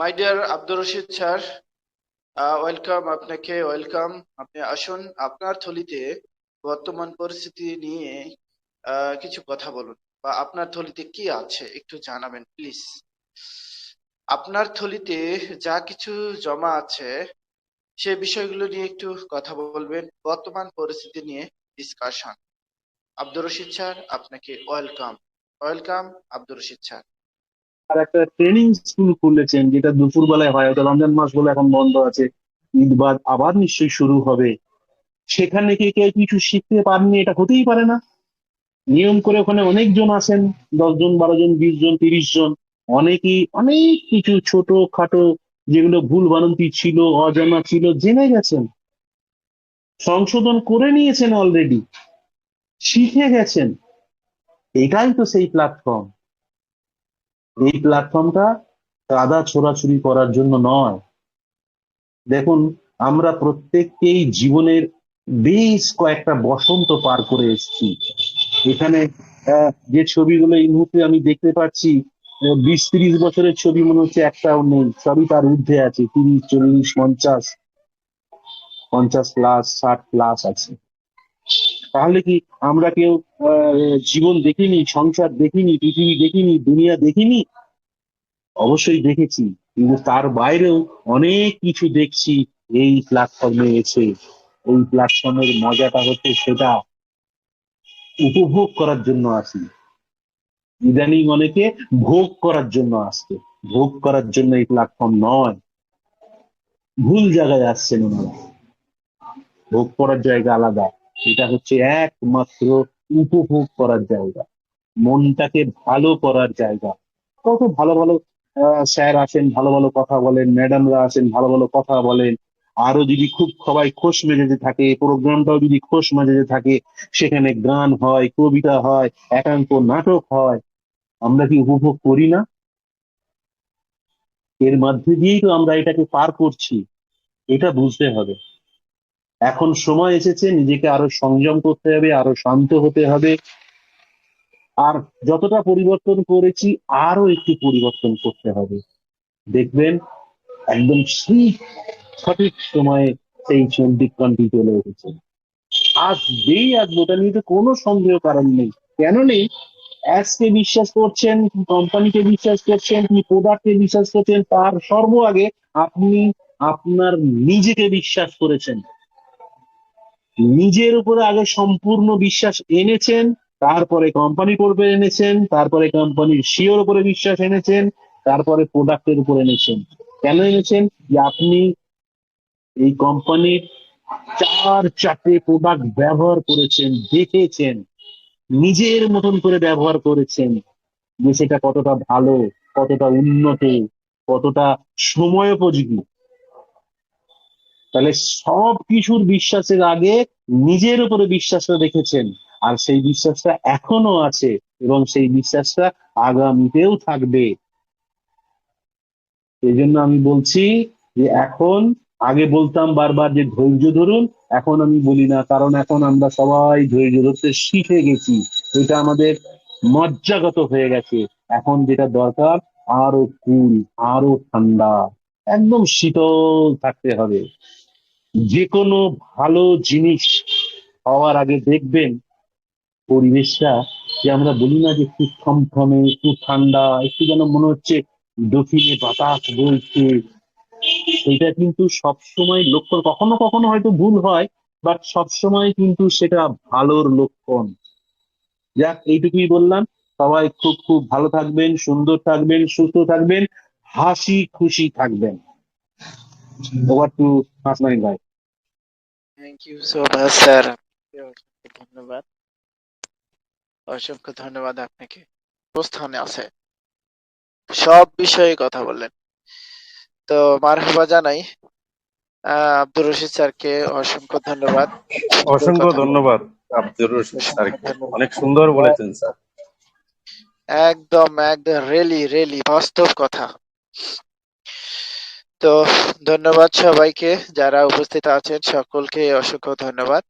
My dear Abdur Rashid sir welcome আপনাকে welcome আপনি আসুন আপনার থলিতে বর্তমান পরিস্থিতি নিয়ে কিছু কথা বলুন বা আপনার থলিতে কি আছে একটু জানাবেন প্লিজ আপনার থলিতে যা কিছু জমা আছে সে বিষয়গুলো নিয়ে একটু কথা বলবেন বর্তমান পরিস্থিতি নিয়ে ডিসকাশন আব্দুর রশিদ স্যার আপনাকে welcome welcome Abdur Rashid sir আর একটা ট্রেনিং স্কুল খুলেছেন, যেটা দুপুর বেলায় হয়, হয়তো রমজান মাস বলে এখন বন্ধ আছে ঈদ বাদ আবার নিশ্চয়ই শুরু হবে। সেখানে কি কেউ কিছু শিখতে পারেনি এটা হতেই পারে না। নিয়ম করে ওখানে অনেকজন আসেন দশজন বারো জন বিশ জন তিরিশ জন অনেকেই অনেক কিছু ছোট খাটো যেগুলো ভুল বানান্তি ছিল, অজানা ছিল, জেনে গেছেন। সংশোধন করে নিয়েছেন অলরেডি শিখে গেছেন। এটাই তো সেই প্ল্যাটফর্ম এই প্ল্যাটফর্মটা কাদা ছোড়াছুরি করার জন্য নয়। দেখুন, আমরা প্রত্যেককেই জীবনের বেশ কয়েকটা বসন্ত পার করে এসেছি। এখানে যে ছবিগুলো এই মুহূর্তে আমি দেখতে পাচ্ছি বিশ তিরিশ বছরের ছবি মনে হচ্ছে একটাও নেই। সবই তার ঊর্ধ্বে আছে, তিরিশ, চল্লিশ, পঞ্চাশ পঞ্চাশ প্লাস ষাট প্লাস আছে। তাহলে কি আমরা কেউ জীবন দেখিনি, সংসার দেখিনি, পৃথিবী দেখিনি, দুনিয়া দেখিনি? অবশ্যই দেখেছি, কিন্তু তার বাইরেও অনেক কিছু দেখছি এই প্ল্যাটফর্মে এসে। এই প্ল্যাটফর্মের মজাটা হচ্ছে সেটা উপভোগ করার জন্য আসি। ইদানিং অনেকে ভোগ করার জন্য আসছে। ভোগ করার জন্য এই প্ল্যাটফর্ম নয়। ভুল জায়গায় আসছেন ওনারা। ভোগ করার জায়গা আলাদা। এটা হচ্ছে একমাত্র উপভোগ করার জায়গা। মনটাকে ভালো করার জায়গা। কত ভালো ভালো স্যার আসেন, ভালো ভালো কথা বলেন, ম্যাডামরা আসেন, ভালো ভালো কথা বলেন। আরও যদি খুব সবাই খোশ মেজাজে থাকে, প্রোগ্রামটাও যদি খোশ মেজাজে থাকে, সেখানে গান হয়, কবিতা হয় একাঙ্ক নাটক হয়, আমরা কি উপভোগ করি না? এর মধ্যে দিয়েই তো আমরা এটাকে পার করছি। এটা বুঝতে হবে। এখন সময় এসেছে, নিজেকে আরও সংযম করতে হবে, আরও শান্ত হতে হবে। আর যতটা পরিবর্তন করেছি, আরও একটু পরিবর্তন করতে হবে। দেখবেন, একদম ঠিক সঠিক সময়ে সেই চন্ডিকণটি চলে এসেছে। আসবেই আসবে ওটা নিয়ে তো কোনো সন্দেহ কারণ নেই। কেন নেই? অ্যাসকে বিশ্বাস করছেন কোম্পানিকে বিশ্বাস করছেন, কি প্রোডাক্টকে বিশ্বাস করছেন, তার সর্ব আগে আপনি আপনার নিজেকে বিশ্বাস করেছেন। নিজের উপরে আগে সম্পূর্ণ বিশ্বাস এনেছেন, তারপরে কোম্পানি করবে এনেছেন, তারপরে কোম্পানির শিওর উপরে বিশ্বাস এনেছেন, তারপরে প্রোডাক্টের উপর এনেছেন। কেন এনেছেন? যে আপনি এই কোম্পানির চার চারটে প্রোডাক্ট ব্যবহার করেছেন, দেখেছেন, নিজের মতন করে ব্যবহার করেছেন, যে সেটা কতটা ভালো, কতটা উন্নত, কতটা সময়োপযোগী। তাহলে সব কিছুর বিশ্বাসের আগে নিজের উপরে বিশ্বাসটা রেখেছেন। আর সেই বিশ্বাসটা এখনও আছে এবং সেই বিশ্বাসটা আগামীতেও থাকবে। এই জন্য আমি বলছি যে এখন আগে বলতাম বারবার যে ধৈর্য ধরুন, এখন আমি বলি না, কারণ এখন আমরা সবাই ধৈর্য ধরতে শিখে গেছি। এটা আমাদের মজ্জাগত হয়ে গেছে। এখন যেটা দরকার, আরও কুল, আরও ঠান্ডা, একদম শীতল থাকতে হবে। যে কোনো ভালো জিনিস হওয়ার আগে দেখবেন পরিবেশটা যে আমরা বলি না যে একটু থমথমে, একটু ঠান্ডা, একটু যেন মনে হচ্ছে দক্ষিণে বাতাস বইছে। সেটা কিন্তু সবসময় লক্ষণ কখনো কখনো হয়তো ভুল হয় বাট সবসময় কিন্তু সেটা ভালোর লক্ষণ। যাক, এইটুকুই বললাম। সবাই খুব খুব ভালো থাকবেন, সুন্দর থাকবেন, সুস্থ থাকবেন, হাসি খুশি থাকবেন। ওভার টু হাসনাইন ভাই thank you so much sir ধন্যবাদ। অসংখ্য ধন্যবাদ আপনাকে। প্রস্থানে আছে। সব বিষয়ে কথা বললেন। তো মারহাবা জানাই আহ, আব্দুর রশিদ স্যারকে অসংখ্য ধন্যবাদ। অসংখ্য ধন্যবাদ আব্দুর রশিদ স্যারকে। অনেক সুন্দর বলেছেন স্যার। একদম একদম রেলি রেলি বাস্তব কথা। তো ধন্যবাদ সবাইকে যারা উপস্থিত আছেন সকলকে অসংখ্য ধন্যবাদ।